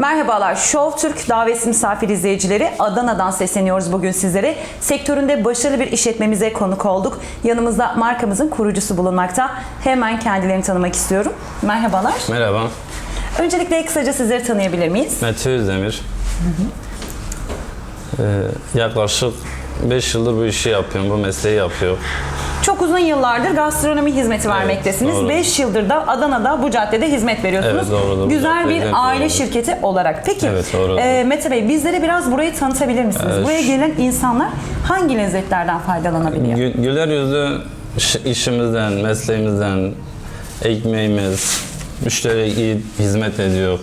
Merhabalar, Show Türk davetsiz misafir izleyicileri Adana'dan sesleniyoruz bugün sizlere. Sektöründe başarılı bir işletmemize konuk olduk. Yanımızda markamızın kurucusu bulunmakta. Hemen kendilerini tanımak istiyorum. Merhabalar. Merhaba, Öncelikle kısaca sizleri tanıyabilir miyiz? Mete Özdemir. Ee, yaklaşık 5 yıldır bu işi yapıyorum, bu mesleği yapıyorum. Çok uzun yıllardır gastronomi hizmeti vermektesiniz. doğru. 5 yıldır da Adana'da bu caddede hizmet veriyorsunuz. Evet, doğrudur. Bu Güzel bir hizmet aile veriyoruz. şirketi olarak. Peki Evet, doğrudur. e, Mete Bey bizlere biraz burayı tanıtabilir misiniz? Evet. Buraya gelen insanlar hangi lezzetlerden faydalanabiliyor? Gü- Güler yüzlü iş- işimizden, mesleğimizden, ekmeğimiz, müşteriye iyi hizmet ediyor.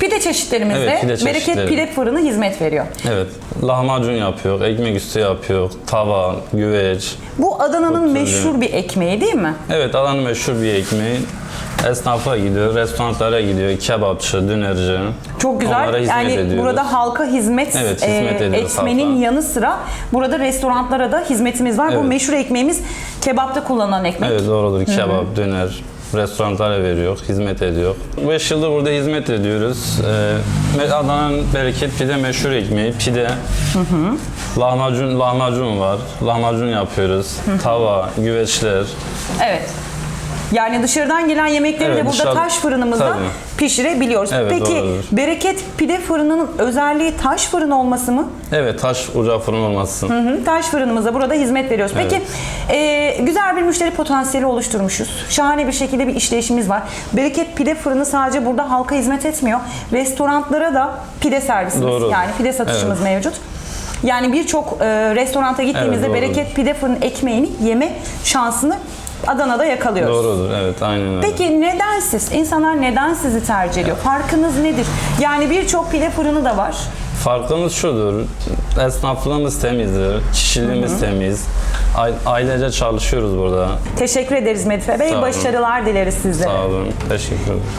Pide çeşitlerimizde Evet, pide Bereket. Pide Fırını hizmet veriyor. Evet, lahmacun yapıyor, ekmek üstü yapıyor, tava, güveç. Bu Adana'nın meşhur bir ekmeği değil mi? Evet, Adana'nın meşhur bir ekmeği. Esnafa gidiyor, restoranlara gidiyor, kebapçı, dönerci. Çok güzel. Yani ediyoruz. burada halka hizmet, Evet, hizmet e, etmenin halka. yanı sıra burada restoranlara da hizmetimiz var. Bu Evet. meşhur ekmeğimiz kebapta kullanılan ekmek. Evet doğrudur. Kebap, döner, restoranlara veriyor, hizmet ediyor. 5 yıldır burada hizmet ediyoruz. Ee, Adana'nın bereket pide meşhur ekmeği. Pide, lahmacun, lahmacun var. Lahmacun yapıyoruz. Tava, güveçler. Evet. Yani dışarıdan gelen yemekleri Evet, de burada dışarı- taş fırınımızda Tabii. pişirebiliyoruz. Evet, Peki doğrudur. Bereket Pide Fırını'nın özelliği taş fırın olması mı? Evet taş ocağı fırın olmasın. Hı hı, Taş fırınımıza burada hizmet veriyoruz. Peki e, güzel bir müşteri potansiyeli oluşturmuşuz. Şahane bir şekilde bir işleyişimiz var. Bereket Pide Fırını sadece burada halka hizmet etmiyor. Restoranlara da pide servisimiz Doğru. yani pide satışımız mevcut. Yani birçok e, restoranta gittiğimizde Evet. Bereket Pide Fırını ekmeğini yeme şansını Adana'da yakalıyoruz. Doğrudur evet aynen öyle. Peki neden siz? İnsanlar neden sizi tercih ediyor? Farkınız nedir? Yani birçok pide fırını da var. Farkımız şudur. Esnaflığımız temizdir. Kişiliğimiz temiz. Aile- Ailece çalışıyoruz burada. Teşekkür ederiz Medife Bey. Sağ olun. Başarılar dileriz sizlere. Sağ olun. Teşekkür ederim.